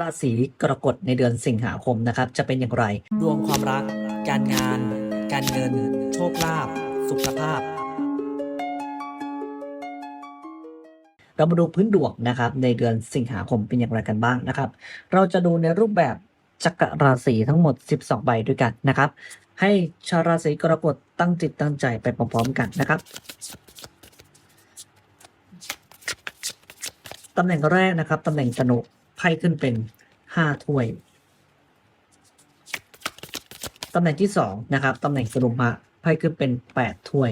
ราศีกรกฎในเดือนสิงหาคมนะครับ จะเป็นอย่างไร ดวงความรัก การงาน การเงิน โชคลาภสุขภาพ เรามาดูพื้นดวงนะครับ ในเดือนสิงหาคมเป็นอย่างไรกันบ้างนะครับ เราจะดูในรูปแบบจักรราศีทั้งหมด 12 ใบด้วยกันนะครับ ให้ชาวราศีกรกฎตั้งจิตตั้งใจไปพร้อมๆกันนะครับตำแหน่งแรกนะครับตำแหน่งธนุ ไพ่ขึ้นเป็น5ถ้วยตำแหน่งที่สองนะครับตำแหน่งสรุมะไพ่ขึ้นเป็น8ถ้วย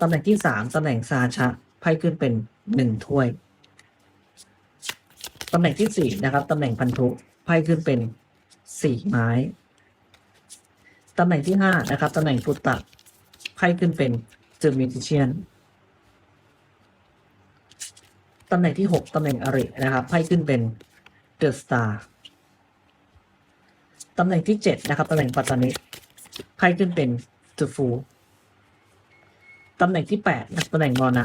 ตำแหน่งที่สามตำแหน่งซาชะไพ่ขึ้นเป็นหนึ่งถ้วยตำแหน่งที่สี่นะครับตำแหน่งพันธุไพ่ขึ้นเป็นสี่ไม้ตำแหน่งที่ห้านะครับตำแหน่งปุตตะไพ่ขึ้นเป็นเจอมิทิเชียน ตำแหน่งที่หกตำแหน่งอรินะครับไพ่ขึ้นเป็นเดอะสตาร์ตำแหน่งที่เจ็ดนะครับ ตำแหน่งปัตตานิไพ่ขึ้นเป็นเดอะฟูตำแหน่งที่แปดนะตำแหน่งมรณะ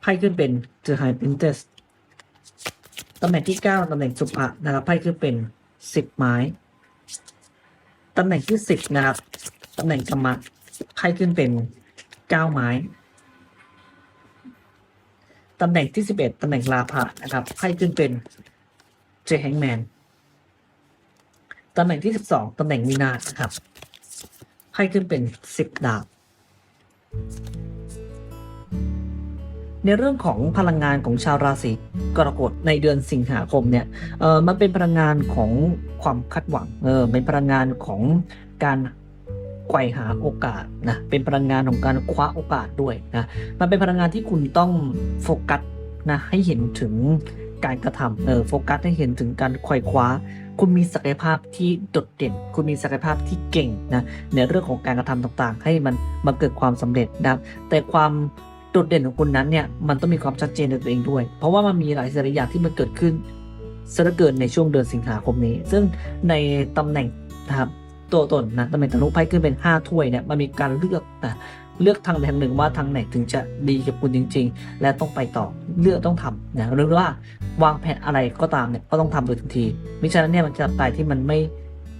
ไพ่ขึ้นเป็น The High Princess ตำแหน่งที่เก้าตำแหน่งสุภะนะครับไพ่ขึ้นเป็นสิบไม้ ตำแหน่งที่สิบนะครับ ตำแหน่งกรรมะไพ่ขึ้นเป็นเก้าไม้ ตำแหน่งที่สิบเอ็ดตำแหน่งลาภะนะครับไพ่ขึ้นเป็นเจแฮงแมนตำแหน่งที่สิบสองตำแหน่งวินาศนะครับไพ่ขึ้นเป็นสิบดาบ ในเรื่องของพลังงานของชาวราศีกรกฎในเดือนสิงหาคมเนี่ยเออมันเป็นพลังงานของความคาดหวังเออเป็นพลังงานของการ ไกวหาโอกาสนะเป็นพลังงานของการคว้าโอกาสด้วยนะมันเป็นพลังงานที่คุณต้องโฟกัสนะให้เห็นถึงการกระทำเออโฟกัสให้เห็นถึงการไขว่คว้า คุณมีศักยภาพที่โดดเด่น คุณมีศักยภาพที่เก่งนะในเรื่องของการกระทำต่างๆ ให้มันมาเกิดความสำเร็จนะครับแต่ความโดดเด่นของคุณนั้นเนี่ยมันต้องมีความชัดเจนในตัวเองด้วย เพราะว่ามันมีหลายสิ่งหลายอย่างที่มันเกิดขึ้นซะเหลือเกินในช่วงเดือนสิงหาคมนี้ ซึ่งในตำแหน่งนะครับ ตัวตนนะตำแหน่งธนุไพ่ขึ้นเป็น 5 ถ้วยเนี่ยมันมีการเลือกนะเลือกทางใดทางหนึ่งว่าทางไหนถึงจะดีกับคุณจริง ๆ และต้องไปต่อเลือกต้องทำนะหรือว่าวางแผนอะไรก็ตามเนี่ยก็ต้องทำโดยทันทีมิฉะนั้นเนี่ยมันจะตายที่มันไม่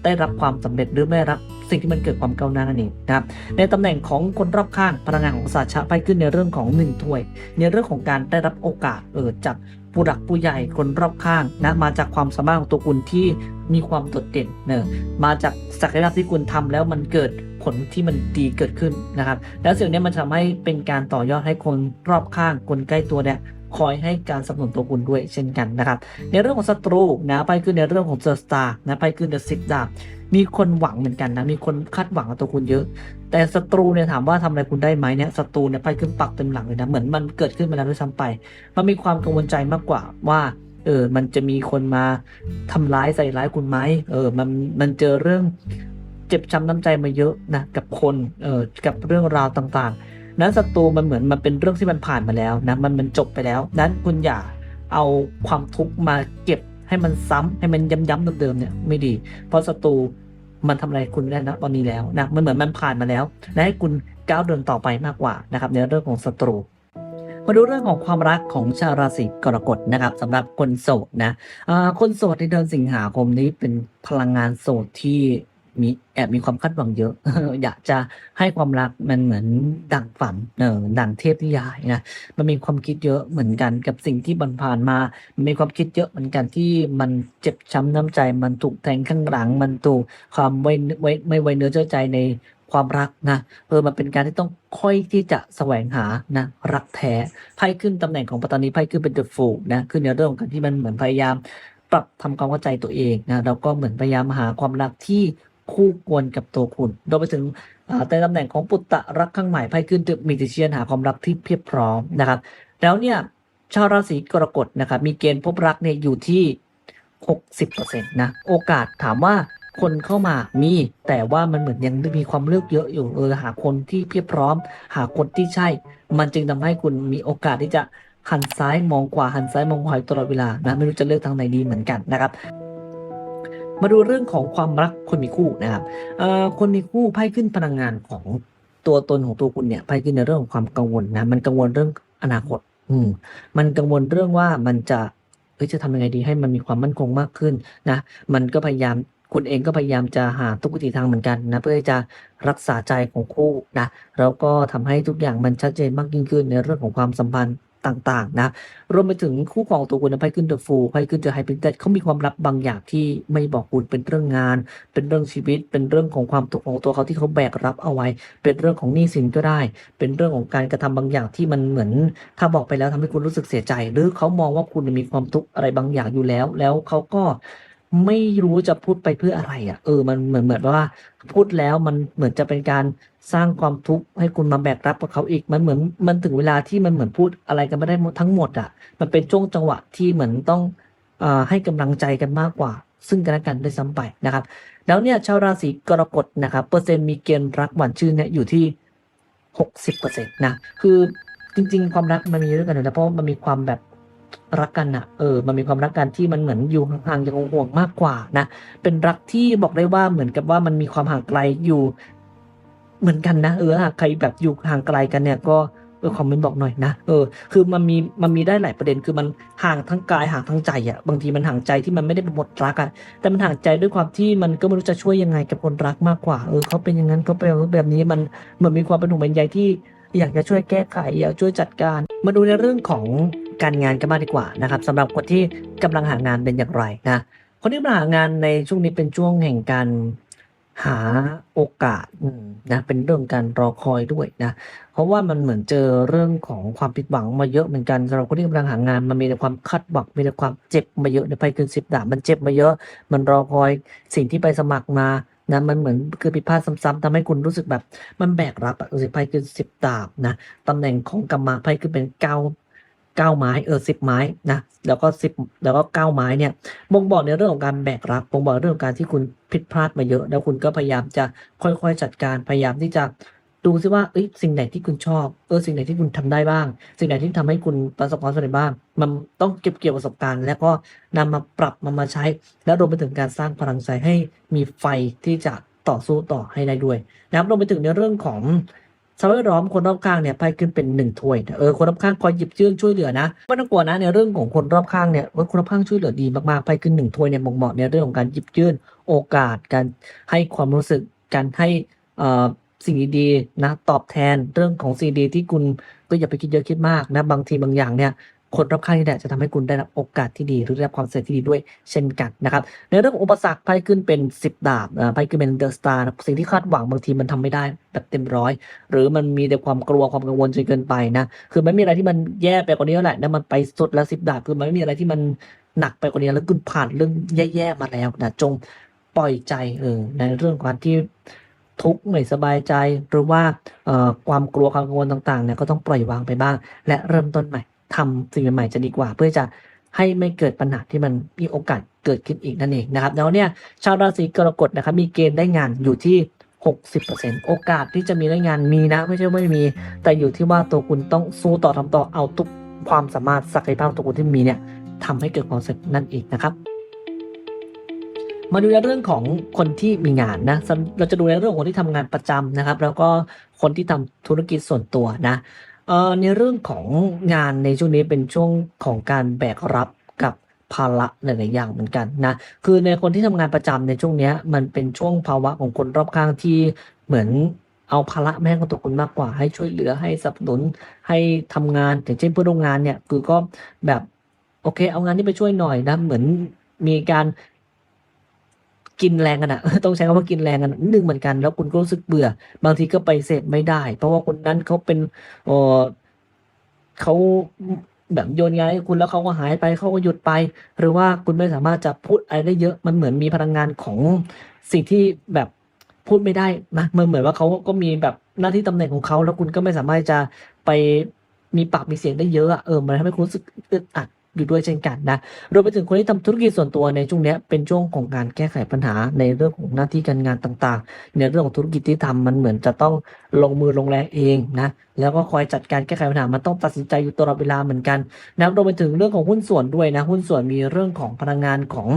ได้รับความสำเร็จหรือไม่รับสิ่งที่มันเกิดความก้าวหน้านั่นเองนะครับในตำแหน่งของคนรอบข้างพลังงานของศาสตร์ชะไปขึ้นในเรื่องของหนึ่งถ้วย ในเรื่องของการได้รับโอกาสเออจาก ผู้หลักผู้ใหญ่คนรอบข้างนะมาจากความสามารถของตัวคุณที่มีความโดดเด่นเนอะมาจากศักยภาพที่คุณทำแล้วมันเกิดผลที่มันดีเกิดขึ้นนะครับ แล้วสิ่งนี้มันทำให้เป็นการต่อยอดให้คนรอบข้างคนใกล้ตัวเนี่ย คอยให้การสนับสนุนตัวคุณด้วยเช่นกันนะครับ ในเรื่องของศัตรูนะไปขึ้นในเรื่องของเจอสตาร์นะไปขึ้นเดอะซิกดาบมีคนหวังเหมือนกันนะมีคนคาดหวังกับตัวคุณเยอะ แต่ศัตรูเนี่ยถามว่าทำอะไรคุณได้ไหมเนี่ยศัตรูเนี่ยไพ่ขึ้นปักเต็มหลังเลยนะเหมือนมันเกิดขึ้นมาแล้วด้วยซ้ำไปมันมีความกังวลใจมากกว่าว่าเออ มันจะมีคนมาทำร้ายใส่ร้ายคุณไหมเออ มัน มันเจอเรื่องเจ็บช้ำน้ำใจมาเยอะนะกับคน เออกับเรื่องราวต่างๆ นั้นศัตรูมันเหมือนมันเป็นเรื่องที่มันผ่านมาแล้วนะมันมันจบไปแล้ว นั้นคุณอย่าเอาความทุกข์มาเก็บให้มันซ้ำให้มันย้ำๆเดิมๆเนี่ยไม่ดี เพราะศัตรูมันทำอะไรคุณได้นะตอนนี้แล้วนะมันเหมือนมันผ่านมาแล้วและให้คุณก้าวเดินต่อไปมากกว่านะครับในเรื่องของศัตรูมาดูเรื่องของความรักของชาวราศีกรกฎนะครับสำหรับคนโสดนะคนโสดในเดือนสิงหาคมนี้เป็นพลังงานโสดที่ มีแอบมีความคาดหวังเยอะ อยากจะให้ความรักมันเหมือนดังฝันเออดังเทพนิยายนะมันมีความคิดเยอะเหมือนกันกับสิ่งที่มันผ่านมามันมีความคิดเยอะเหมือนกันที่มันเจ็บช้ำน้ำใจ มันถูกแทงข้างหลัง มันถูกความไว้ไว้ไม่ไว้เนื้อเชื่อใจในความรักนะเออมันเป็นการที่ต้องค่อยที่จะแสวงหานะรักแท้ไพ่ขึ้นตำแหน่งของปัตตานีไพ่ขึ้นเป็นเดอะฟูนะขึ้นในเรื่องของการที่มันเหมือนพยายามปรับทำความเข้าใจตัวเองนะแล้วก็เหมือนพยายามหาความรักที่ คู่ควรกับตัวคุณโดยไปถึงในตำแหน่งของปุตตะรักข้างใหม่ไพ่ขึ้นดึกมิติเชียนหาความรักที่เพียบพร้อมนะครับ แล้วเนี่ยชาวราศีกรกฎนะครับมีเกณฑ์พบรักเนี่ยอยู่ที่ 60%นะโอกาสถามว่าคนเข้ามามีแต่ว่ามันเหมือนยังมีความเลือกเยอะอยู่เออหาคนที่เพียบพร้อม หาคนที่ใช่ มันจึงทำให้คุณมีโอกาสที่จะหันซ้ายมองขวาหันซ้ายมองขวาตลอดเวลานะไม่รู้จะเลือกทางไหนดีเหมือนกันนะครับ มาดูเรื่องของความรักคนมีคู่นะครับอ่อคนมีคู่ไพ่ขึ้นพลังงานของตัวตนของตัวคุณเนี่ยไพ่ขึ้นในเรื่องของความกังวลนะมันกังวลเรื่องอนาคต อืม มันกังวลเรื่องว่ามันจะเฮ้ยจะทำยังไงดีให้มันมีความมั่นคงมากขึ้นนะ มันก็พยายามคุณเองก็พยายามจะหาทุกวิถีทางเหมือนกันนะเพื่อจะรักษาใจของคู่นะแล้วก็ทำให้ทุกอย่างมันชัดเจนมากยิ่งขึ้นในเรื่องของความสัมพันธ์ ต่างๆ นะ รวมไปถึงคู่ของตัวคุณนะไพ่ขึ้นเดอะฟูไพ่ขึ้นเดอะไฮปิเตเขามีความลับบางอย่างที่ไม่บอกคุณเป็นเรื่องงาน เป็นเรื่องชีวิต เป็นเรื่องของความทุกข์ของตัวเขาที่เขาแบกรับเอาไว้ เป็นเรื่องของหนี้สินก็ได้ เป็นเรื่องของการกระทำบางอย่างที่มันเหมือน ถ้าบอกไปแล้วทำให้คุณรู้สึกเสียใจ หรือเขามองว่าคุณมีความทุกข์อะไรบางอย่างอยู่แล้ว แล้วเขาก็ไม่รู้จะพูดไปเพื่ออะไรอะ เออ มันเหมือนเหมือนว่า พูดแล้วมันเหมือนจะเป็นการ สร้างความทุกข์ให้คุณมาแบกรับกับเขาอีก มันเหมือนมันถึงเวลาที่มันเหมือนพูดอะไรกันไม่ได้ทั้งหมดอะ มันเป็นช่วงจังหวะที่เหมือนต้องอให้กำลังใจกันมากกว่า ซึ่งกันและกันด้วยซ้ำไปนะครับ แล้วเนี่ยชาวราศีกรกฎนะครับเปอร์เซ็นต์มีเกณฑ์รักหวานชื่นเนี่ยอยู่ที่หกสิบเปอร์เซ็นต์นะคือจริง ๆ ความรักมันมีด้วยกันอยู่แล้วเพราะมันมีความแบบรักกันอะเออ มันมีความรักกันที่มันเหมือนอยู่ห่างๆยังห่วงมากกว่านะ เป็นรักที่บอกได้ว่าเหมือนกับว่ามันมีความห่างไกลอยู่ เหมือนกันนะเออหากใครแบบอยู่ห่างไกลกันเนี่ยก็เออคอมเมนต์บอกหน่อยนะเออคือมันมีมันมีได้หลายประเด็นคือมันห่างทั้งกายห่างทั้งใจอะบางทีมันห่างใจที่มันไม่ได้เป็นหมดรักอะแต่มันห่างใจด้วยความที่มันก็ไม่รู้จะช่วยยังไงกับคนรักมากกว่าเออเขาเป็นอย่างนั้นเขาเป็นแบบนี้มันเหมือนมีความเป็นห่วงเป็นใยที่อยากจะช่วยแก้ไขอยากช่วยจัดการ มาดูในเรื่องของการงานกันบ้างดีกว่านะครับสำหรับคนที่กำลังหางานเป็นอย่างไรนะคนที่กำลังหางานในช่วงนี้เป็นช่วงแห่งการ หาโอกาสนะเป็นเรื่องการรอคอยด้วยนะเพราะว่ามันเหมือนเจอเรื่องของความผิดหวังมาเยอะเหมือนกันสำหรับคนที่กำลังหางานมันมีแต่ความคาดหวังมีแต่ความเจ็บมาเยอะในไพ่เกินสิบดาบมันเจ็บมาเยอะ มันรอคอยสิ่งที่ไปสมัครมานะมันเหมือนคือผิดพลาดซ้ำๆทำให้คุณรู้สึกแบบ มันแบกรับอะสิไพ่คือสิบดาบนะตำแหน่งของกรรมะไพ่คือเป็นเก้า เก้าไม้เออสิบไม้นะแล้วก็สิบแล้วก็เก้าไม้เนี่ยบ่งบอกในเรื่องของการแบกรับบ่งบอกเรื่องของการที่คุณผิดพลาดมาเยอะ แล้วคุณก็พยายามจะค่อยๆจัดการพยายามที่จะดูซิว่าเอ้ยสิ่งไหนที่คุณชอบเออสิ่งไหนที่คุณทำได้บ้าง สิ่งไหนที่ทำให้คุณประสบความสำเร็จบ้าง มันต้องเก็บเกี่ยวประสบการณ์ แล้วก็นำมาปรับมามาใช้ แล้วรวมไปถึงการสร้างพลังใจให้มีไฟที่จะต่อสู้ต่อให้ได้ด้วยนะครับรวมไปถึงในเรื่องของ สภาพแวดล้อมคนรอบข้างเนี่ยไปขึ้นเป็นหนึ่งถ้วยเออคนรอบข้างคอยหยิบยื่นช่วยเหลือนะไม่ต้องกลัวนะในเรื่องของคนรอบข้างเนี่ยว่าคนรอบข้างช่วยเหลือดีมากๆไปขึ้นหนึ่งถ้วยเนี่ยบ่งบอกในเรื่องของการหยิบยื่นโอกาส การให้ความรู้สึกการให้อ่อสิ่งดีๆนะตอบแทนเรื่องของสิ่งดีที่คุณก็อย่าไปคิดเยอะคิดมากนะบางทีบางอย่างเนี่ย คนรอบข้างนี่แหละจะทำให้คุณได้รับโอกาสที่ดีหรือได้รับความสำเร็จที่ดีด้วยเช่นกันนะครับในเรื่องของอุปสรรคไพ่ขึ้นเป็น 10 ดาบไพ่ขึ้นเป็นเดอะสตาร์สิ่งที่คาดหวังบางทีมันทำไม่ได้แบบเต็มร้อยหรือมันมีแต่ความกลัวความกังวลจนเกินไปนะคือไม่มีอะไรที่มันแย่ไปกว่านี้แล้วแหละนะมันไปสุดแล้วสิบดาบคือมันไม่มีอะไรที่มันหนักไปกว่านี้แล้วคุณผ่านเรื่องแย่ๆมาแล้วนะจงปล่อยใจเออในเรื่องการที่ทุกข์ไม่สบายใจหรือว่าความกลัวความกังวลต่างๆเนี่ยก็ต้องปล่อยวางไปบ้าง และเริ่มต้นใหม่ ทำสิ่งใหม่ๆจะดีกว่า เพื่อจะให้ไม่เกิดปัญหาที่มันมีโอกาสเกิดขึ้นอีกนั่นเองนะครับแล้วเนี่ยชาวราศีกรกฎนะครับมีเกณฑ์ได้งานอยู่ที่ 60%โอกาสที่จะมีได้งานมีนะ ไม่ใช่ไม่มี แต่อยู่ที่ว่าตัวคุณต้องสู้ต่อทำต่อเอาทุกความสามารถศักยภาพตัวคุณที่มีเนี่ยทำให้เกิดความสำเร็จนั่นเองนะครับมาดูในเรื่องของคนที่มีงานนะ เราจะดูในเรื่องของคนที่ทำงานประจำนะครับ แล้วก็คนที่ทำธุรกิจส่วนตัวนะ เอ่อในเรื่องของงานในช่วงนี้เป็นช่วงของการแบกรับกับภาระหลายๆอย่างเหมือนกันนะ คือในคนที่ทำงานประจำในช่วงนี้มันเป็นช่วงภาวะของคนรอบข้างที่เหมือนเอาภาระแม่ของตัวคุณมากกว่า ให้ช่วยเหลือให้สนับสนุนให้ทำงานอย่างเช่นเพื่อนร่วมงานเนี่ยคือก็แบบโอเค เอางานนี้ไปช่วยหน่อยนะเหมือนมีการ กินแรงกันอะต้องใช้คำว่ากินแรงกันนึงเหมือนกัน แล้วคุณก็รู้สึกเบื่อ บางทีก็ไปเสพไม่ได้ เพราะว่าคนนั้นเขาเป็นเออเขาแบบโยนงานให้คุณแล้วเขาก็หายไปเขาก็หยุดไป หรือว่าคุณไม่สามารถจะพูดอะไรได้เยอะมันเหมือนมีพลังงานของสิ่งที่แบบพูดไม่ได้นะมันเหมือนว่าเขาก็มีแบบหน้าที่ตำแหน่งของเขาแล้วคุณก็ไม่สามารถจะไปมีปากมีเสียงได้เยอะอะเออมันทำให้คุณรู้สึกอึดอัด อยู่ด้วยเช่นกันนะรวมไปถึงคนที่ทำธุรกิจส่วนตัวในช่วงนี้เป็นช่วงของการแก้ไขปัญหาในเรื่องของหน้าที่การงานต่างๆ ในเรื่องของธุรกิจที่ทำมันเหมือนจะต้องลงมือลงแรงเองนะแล้วก็คอยจัดการแก้ไขปัญหามันต้องตัดสินใจอยู่ตลอดเวลาเหมือนกันนะรวมไปถึงเรื่องของหุ้นส่วนด้วยนะหุ้นส่วนมีเรื่องของพลังงานของ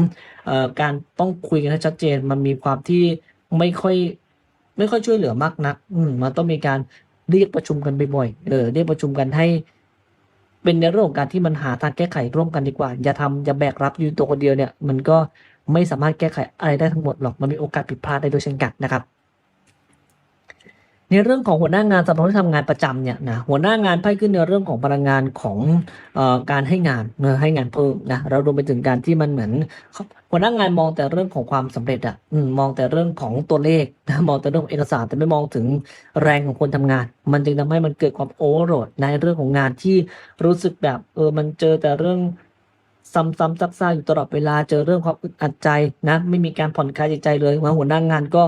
ออการต้องคุยกันให้ชัดเจน มันมีความที่ไม่ค่อยไม่ค่อยช่วยเหลือมากนัก อืมมันต้องมีการเรียกประชุมกันบ่อยๆเออเรียกประชุมกันให้ เป็นในเรื่องของการที่มันหาทางแก้ไขร่วมกันดีกว่า อย่าทำอย่าแบกรับอยู่ตัวคนเดียวเนี่ย มันก็ไม่สามารถแก้ไขอะไรได้ทั้งหมดหรอกมันมีโอกาสผิดพลาดได้ด้วยเช่นกันนะครับ ในเรื่องของหัวหน้างานสำหรับคนที่ทำงานประจำเนี่ยนะหัวหน้างานไพ่ขึ้นในเรื่องของพลังงานของออการให้งานเนให้งานเพิ่มนะเรารวมไปถึงการที่มันเหมือน หัวหน้างานมองแต่เรื่องของความสำเร็จอะมองแต่เรื่องของตัวเลขนะมองแต่เรื่องเอกสารแต่ไม่มองถึงแรงของคนทำงาน มันจึงทำให้มันเกิดความโอเวอร์โหลดในเรื่องของงานที่รู้สึกแบบเออมันเจอแต่เรื่องซ้ำๆซักๆอยู่ตลอดเวลาเจอเรื่องความอึดอัดใจนะไม่มีการผ่อนคลายใจเลยว่าหัวหน้างานก็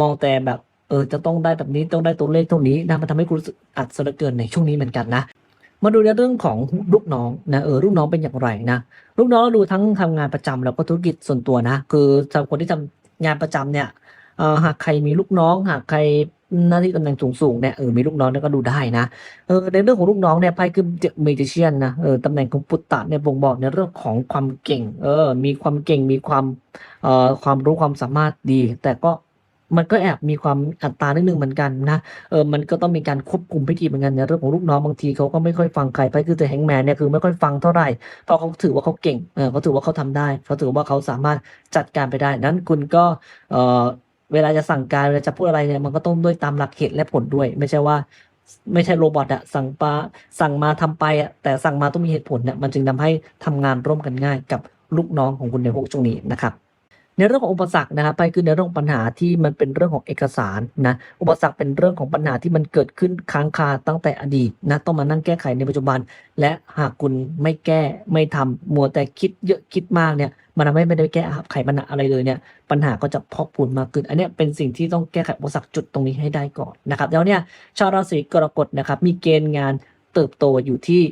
มองแต่แบบ เออจะต้องได้แบบนี้ต้องได้ตัวเลขเท่านี้นะมันทำให้คุณรู้สึกอัดเสยเหลือเกินในช่วงนี้เหมือนกันนะมาดูในเรื่องของลูกน้องนะเออลูกน้องเป็นอย่างไรนะลูกน้องเราดูทั้งทำงานประจำแล้วก็ธุรกิจส่วนตัวนะ คือสำหรับคนที่ทำงานประจำเนี่ยเออหากใครมีลูกน้อง หากใครหน้าที่ตำแหน่งสูงๆเนี่ยเออมีลูกน้องเนี่ยก็ดูได้นะเออในเรื่องของลูกน้องเนี่ยไพ่คือเมจิเชียนนะเออตำแหน่งของปุตตะเนี่ยบ่งบอกในเรื่องของความเก่ง เออ มีความเก่งมีความเอ่อความรู้ความสามารถดี แต่ก็ มันก็แอบมีความอัตรานิดนึงเหมือนกันนะเออมันก็ต้องมีการควบคุมพิธีเหมือนกันในเรื่องของลูกน้องบางทีเขาก็ไม่ค่อยฟังใครไปคือแต่แฮงแมนเนี่ยคือไม่ค่อยฟังเท่าไหร่เพราะเขาถือว่าเขาเก่งเออเขาถือว่าเขาทำได้เขาถือว่าเขาสามารถจัดการไปได้นั้นคุณก็เออเวลาจะสั่งการเวลาจะพูดอะไรเนี่ยมันก็ต้องด้วยตามหลักเหตุและผลด้วย ไม่ใช่ว่าไม่ใช่โรบอทอะสั่งปาสั่งมาทำไปอะแต่สั่งมาต้องมีเหตุผลเนี่ยมันจึงทำให้ทำงานร่วมกันง่ายกับลูกน้องของคุณในพวกช่วงนี้นะครับ ในเรื่องของอุปสรรคนะครับไปคือในเรื่องปัญหาที่มันเป็นเรื่องของเอกสารนะอุปสรรคเป็นเรื่องของปัญหาที่มันเกิดขึ้นค้างคาตั้งแต่อดีตนะต้องมานั่งแก้ไขในปัจจุบัน และหากคุณไม่แก้ไม่ทำมัวแต่คิดเยอะคิดมากเนี่ยมันทำให้ไม่ได้แก้ไขปัญหาอะไรเลยเนี่ยปัญหาก็จะพอกพูนมากขึ้น อันนี้เป็นสิ่งที่ต้องแก้ไขอุปสรรคจุดตรงนี้ให้ได้ก่อนนะครับแล้วเนี่ยชาวราศีกรกฎนะครับมีเกณฑ์งานเติบโตอยู่ที่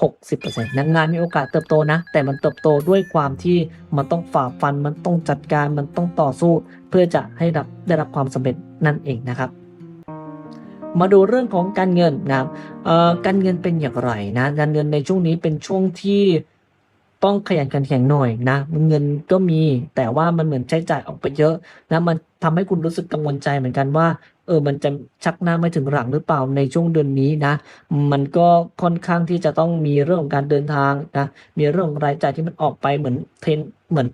60%นะงานมีโอกาสเติบโตนะ แต่มันเติบโตด้วยความที่มันต้องฝ่าฟัน มันต้องจัดการ มันต้องต่อสู้ เพื่อจะให้รับได้รับความสำเร็จนั่นเองนะครับ มาดูเรื่องของการเงินนะครับการเงินเป็นอย่างไรนะการเงินในช่วงนี้เป็นช่วงที่ต้องขยันขันแข็งหน่อยนะเงินก็มีแต่ว่ามันเหมือนใช้จ่ายออกไปเยอะนะมันทำให้คุณรู้สึกกังวลใจเหมือนกันว่า เออมันจะชักหน้าไม่ถึงหลังหรือเปล่าในช่วงเดือนนี้นะ มันก็ค่อนข้างที่จะต้องมีเรื่องของการเดินทางนะมีเรื่องรายจ่ายที่มันออกไปเหมือนเทนเหมือน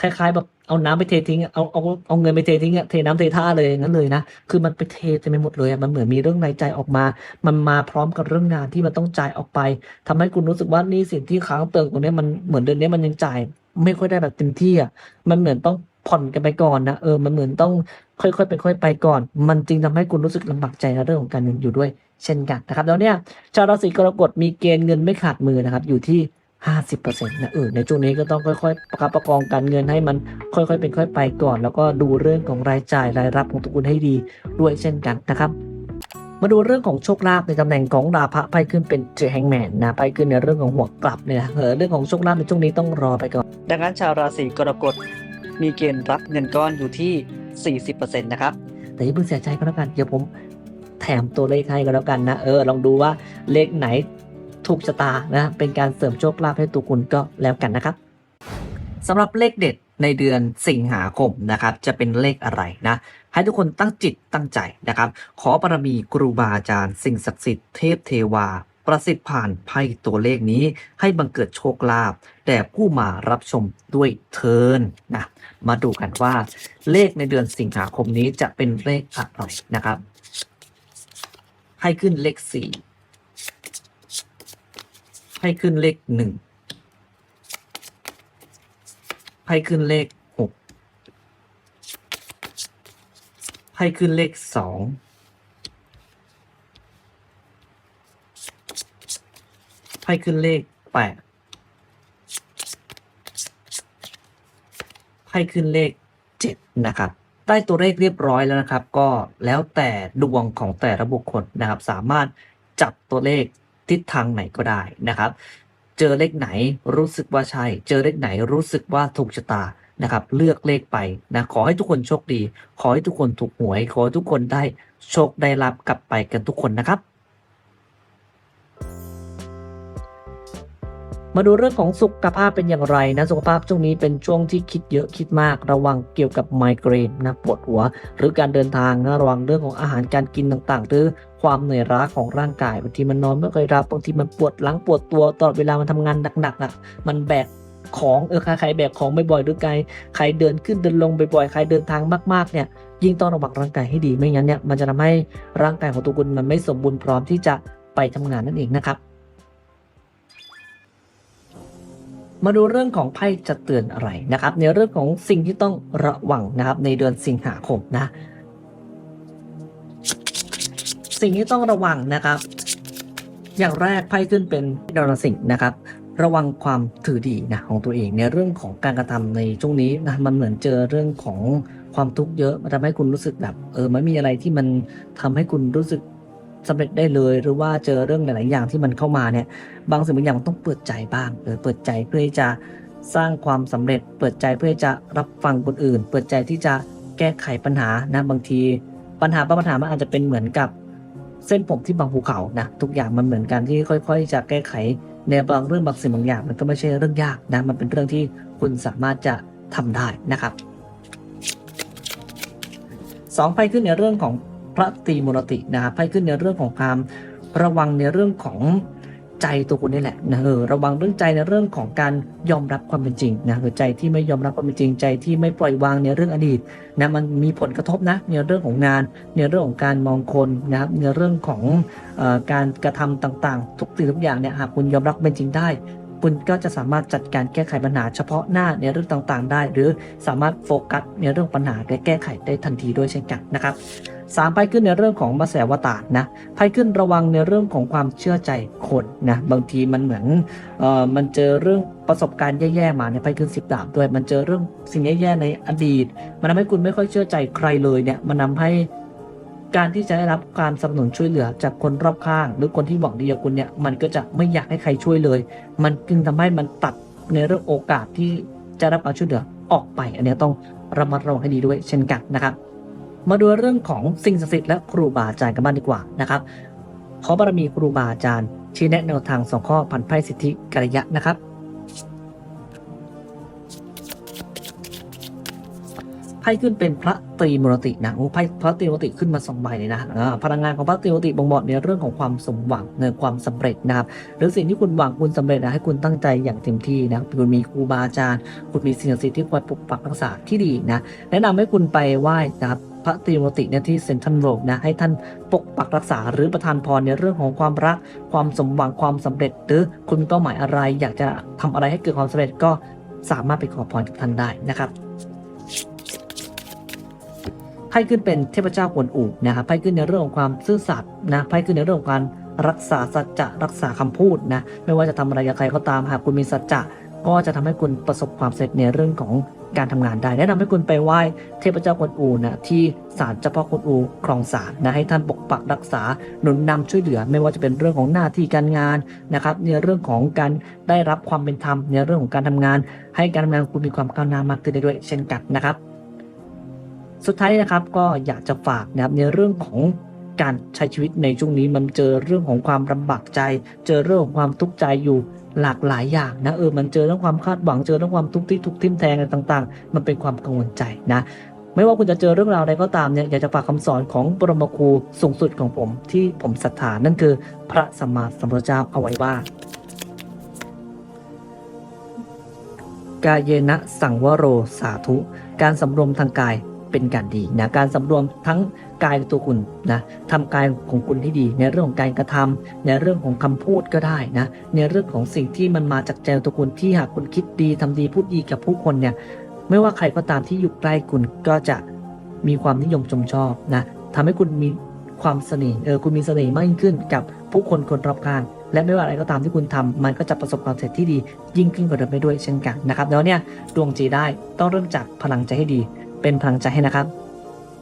คล้ายๆแบบเอาน้ำไปเททิ้งเอาเอาเอาเงินไปเททิ้งอะเทน้ำเทท่าเลยงั้นเลยนะ คือมันไปเทเต็มไปหมดเลยอะมันเหมือนมีเรื่องรายจ่ายออกมา มันมาพร้อมกับเรื่องงานที่มันต้องจ่ายออกไปทำให้คุณรู้สึกว่านี่สินที่ค้างเติ่งตรงนี้มันเหมือนเดือนนี้มันยังจ่าย ไม่ค่อยได้แบบเต็มที่อะมันเหมือนต้องผ่อนกันไปก่อนนะเออมันเหมือนต้อง ค่อยๆเป็นค่อยไปก่อน มันจึงทำให้คุณรู้สึกลำบากใจในเรื่องของการเงินอยู่ด้วย เช่นกันนะครับ แล้วเนี่ยชาวราศีกรกฎมีเกณฑ์เงินไม่ขาดมือนะครับ อยู่ที่ 50%นะเออในช่วงนี้ก็ต้องค่อยๆ ประคับประคองการเงินให้มันค่อยๆ เป็นค่อยไปก่อน แล้วก็ดูเรื่องของรายจ่ายรายรับของตัวคุณให้ดีด้วยเช่นกันนะครับมาดูเรื่องของโชคลาภในตำแหน่งของดาพะไพ่ขึ้นเป็นเจแฮงแมนนะไพ่ขึ้นในเรื่องของหัวกลับเนี่ยเออเรื่องของโชคลาภในช่วงนี้ต้องรอไปก่อน ดังนั้นชาวราศีกรกฎมีเกณฑ์รับเงินก้อนอยู่ที่ 40%นะครับ แต่อย่าเพิ่งเสียใจก็แล้วกัน เดี๋ยวผมแถมตัวเลขให้ก็แล้วกันนะ เออ ลองดูว่าเลขไหนถูกชะตานะ เป็นการเสริมโชคลาภให้ตัวคุณก็แล้วกันนะครับสำหรับเลขเด็ดในเดือนสิงหาคมนะครับ จะเป็นเลขอะไรนะ ให้ทุกคนตั้งจิตตั้งใจนะครับ ขอบารมีครูบาอาจารย์ สิ่งศักดิ์สิทธิ์เทพเทวา ประสิทธิ์ผ่านไพ่ตัวเลขนี้ ให้บังเกิดโชคลาภแด่ผู้มารับชมด้วยเทินนะมาดูกันว่า เลขในเดือนสิงหาคมนี้จะเป็นเลขอะไรนะครับ ให้ขึ้นเลขสี่ให้ขึ้นเลขหนึ่งให้ขึ้นเลขหกให้ขึ้นเลขสอง ให้ขึ้นเลขแปดให้ขึ้นเลข7นะครับ ได้ตัวเลขเรียบร้อยแล้วนะครับ ก็แล้วแต่ดวงของแต่ละบุคคลนะครับ สามารถจับตัวเลขทิศทางไหนก็ได้นะครับ เจอเลขไหนรู้สึกว่าใช่ เจอเลขไหนรู้สึกว่าถูกชะตานะครับ เลือกเลขไปนะขอให้ทุกคนโชคดี ขอให้ทุกคนถูกหวย ขอให้ทุกคนได้โชคได้รับกลับไปกันทุกคนนะครับ มาดูเรื่องของสุขภาพเป็นอย่างไรนะสุขภาพช่วงนี้เป็นช่วงที่คิดเยอะคิดมากระวังเกี่ยวกับไมเกรนนะปวดหัว หรือการเดินทางนะระวังเรื่องของอาหารการกินต่างๆ หรือความเหนื่อยล้าของร่างกายบางทีมันนอนไม่ค่อยหลับบางทีมันปวดหลังปวดตัวตลอดเวลามันทำงานหนักๆอะมันแบกของเออใครแบกของบ่อยๆหรือไกลใครเดินขึ้นเดินลงบ่อยๆใครเดินทางมากๆเนี่ยยิ่งต้องระวังร่างกายให้ดีไม่งั้นเนี่ยมันจะทำให้ร่างกายของตัวคุณมันไม่สมบูรณ์พร้อมที่จะไปทำงานนั่นเองนะครับ มาดูเรื่องของไพ่จะเตือนอะไรนะครับ ในเรื่องของสิ่งที่ต้องระวังนะครับ ในเดือนสิงหาคมนะ สิ่งที่ต้องระวังนะครับ อย่างแรกไพ่ขึ้นเป็นดาราสิงห์นะครับ ระวังความถือดีนะของตัวเองในเรื่องของการกระทำในช่วงนี้นะมันเหมือนเจอเรื่องของความทุกข์เยอะมันทำให้คุณรู้สึกแบบ เออมันมีอะไรที่มันทำให้คุณรู้สึก สำเร็จได้เลย หรือว่าเจอเรื่องหลาย ๆ อย่างที่มันเข้ามาเนี่ยบางสิ่งบางอย่างต้องเปิดใจบ้างเออเปิดใจเพื่อที่จะสร้างความสำเร็จ เปิดใจเพื่อที่จะรับฟังคนอื่น เปิดใจที่จะแก้ไขปัญหานะบางที ปัญหาบางปัญหามันอาจจะเป็นเหมือนกับเส้นผมที่บางภูเขานะทุกอย่างมันเหมือนกันที่ค่อย ๆ จะแก้ไขในบางเรื่องบางสิ่งบางอย่าง มันก็ไม่ใช่เรื่องยากนะมันเป็นเรื่องที่คุณสามารถจะทำได้นะครับสองไพ่ขึ้นในเรื่องของ พระตรีมุรตินะครับไพ่ขึ้นในเรื่องของความระวังในเรื่องของใจตัวคุณนี่แหละนะเออระวังเรื่องใจในเรื่องของการยอมรับความเป็นจริงนะหรือใจที่ไม่ยอมรับความเป็นจริงใจที่ไม่ปล่อยวางในเรื่องอดีตนะมันมีผลกระทบนะในเรื่องของงานในเรื่องของการมองคนนะครับในเรื่องของออการกระทำต่างๆ ทุกสิ่งทุกอย่างเนี่ยหากคุณยอมรับเป็นจริงได้ คุณก็จะสามารถจัดการแก้ไขปัญหาเฉพาะหน้าในเรื่องต่างๆ ได้ หรือสามารถโฟกัสในเรื่องปัญหาและแก้ไขได้ทันทีด้วยเช่นกันนะครับ สามไพ่ขึ้นในเรื่องของมาแสวตารนะไพ่ขึ้นระวังในเรื่องของความเชื่อใจคนนะบางทีมันเหมือนเอ่อมันเจอเรื่องประสบการณ์แย่ๆมาในยไพ่ขึ้นสิบดาบด้วย มันเจอเรื่องสิ่งแย่ๆในอดีต มันทำให้คุณไม่ค่อยเชื่อใจใครเลยเนี่ยมันทาให้การที่จะได้รับการสนับสนุนช่วยเหลือจากคนรอบข้าง หรือคนที่หวังดีกับคุณเนี่ยมันก็จะไม่อยากให้ใครช่วยเลย มันจึงทำให้มันตัดในเรื่องโอกาสที่จะรับการช่วยเหลือออกไป อันนี้ต้องระมัดระวังให้ดีด้วยเช่นกันนะครับ มาดูเรื่องของสิ่งศักดิ์สิทธิ์และครูบาอาจารย์กันบ้างดีกว่านะครับขอบารมีครูบาอาจารย์ชี้แนะแนวทางสองข้อพันไพ่สิทธิกัลยะนะครับ ไพ่ขึ้นเป็นพระตรีมุรตินะโอ้ไพ่พระตรีมุรติขึ้นมาสองใบเลยนะพลังงานของพระตรีมุรติบ่งบอกในเรื่องของความสมหวังในความสำเร็จนะครับหรือสิ่งที่คุณหวังคุณสำเร็จนะให้คุณตั้งใจอย่างเต็มที่นะคุณมีครูบาอาจารย์ คุณมีสิ่งศักดิ์สิทธิ์ที่คอยปกปักรักษาที่ดีนะแนะนำให้คุณไปไหว้นะครับพระตรีมรติเนี่ยที่เซนทรัลโรดนะให้ท่านปกปักรักษาหรือประทานพรในเรื่องของความรัก ความสมหวังความสำเร็จ หรือคุณมีเป้าหมายอะไร อยากจะทำอะไรให้เกิดความสำเร็จก็สามารถไปขอพรจากท่านได้นะครับ พ่ขึ้นเป็นเทพเจ้ากวนอูนะครับไพ่ขึ้นในเรื่องของความซื่อสัตย์นะไพ่ขึ้นในเรื่องของการรักษาสัจจะรักษาคำพูดนะไม่ว่าจะทำอะไรกับใครก็ตามหากคุณมีสัจจะก็จะทำให้คุณประสบความสำเร็จในเรื่องของการทำงานได้แนะนำให้คุณไปไหว้เทพเจ้ากวนอูนะที่ศาลเจ้าพ่อกวนอูครองสารนะให้ท่านปกปักรักษาหนุนนำช่วยเหลือ ไม่ว่าจะเป็นเรื่องของหน้าที่การงานนะครับในเรื่องของการได้รับความเป็นธรรมในเรื่องของการทำงาน ให้การทำงานของคุณมีความก้าวหน้ามากขึ้นได้ด้วยเช่นกันนะครับ สุดท้ายนะครับก็อยากจะฝากนะครับในเรื่องของการใช้ชีวิตในช่วงนี้มันเจอเรื่องของความลำบากใจ เจอเรื่องของความทุกข์ใจอยู่หลากหลายอย่างนะเออมันเจอเรื่องความคาดหวังเจอเรื่องความทุกข์ที่ทุกทิ่มแทงอะไรต่างๆ มันเป็นความกังวลใจนะไม่ว่าคุณจะเจอเรื่องราวใดก็ตามเนี่ยอยากจะฝากคำสอนของปรมครูสูงสุดของผมที่ผมศรัทธานั่นคือ พระสัมมาสัมพุทธเจ้าเอาไว้ว่ากายเยนะสังวโรสาธุ การสำรวมทางกาย เป็นการดีนะการสำรวมทั้งกายตัวคุณนะทำกายของคุณที่ดี ในเรื่องของการกระทำในเรื่องของคำพูดก็ได้นะในเรื่องของสิ่งที่มันมาจากใจตัวคุณที่หากคุณคิดดีทำดีพูดดีกับผู้คนเนี่ยไม่ว่าใครก็ตามที่อยู่ใกล้คุณก็จะมีความนิยมชมชอบนะทำให้คุณมีความเสน่ห์เออคุณมีเสน่ห์มากยิ่งขึ้นกับผู้คนคนรอบข้างและไม่ว่าอะไรก็ตามที่คุณทำมันก็จะประสบความสำเร็จที่ดียิ่งขึ้นกว่าเดิมไปด้วยเช่นกันนะครับแล้วเนี่ยดวงจีได้ต้องเริ่มจากพลังใจให้ดี เป็นพลังใจให้นะครับ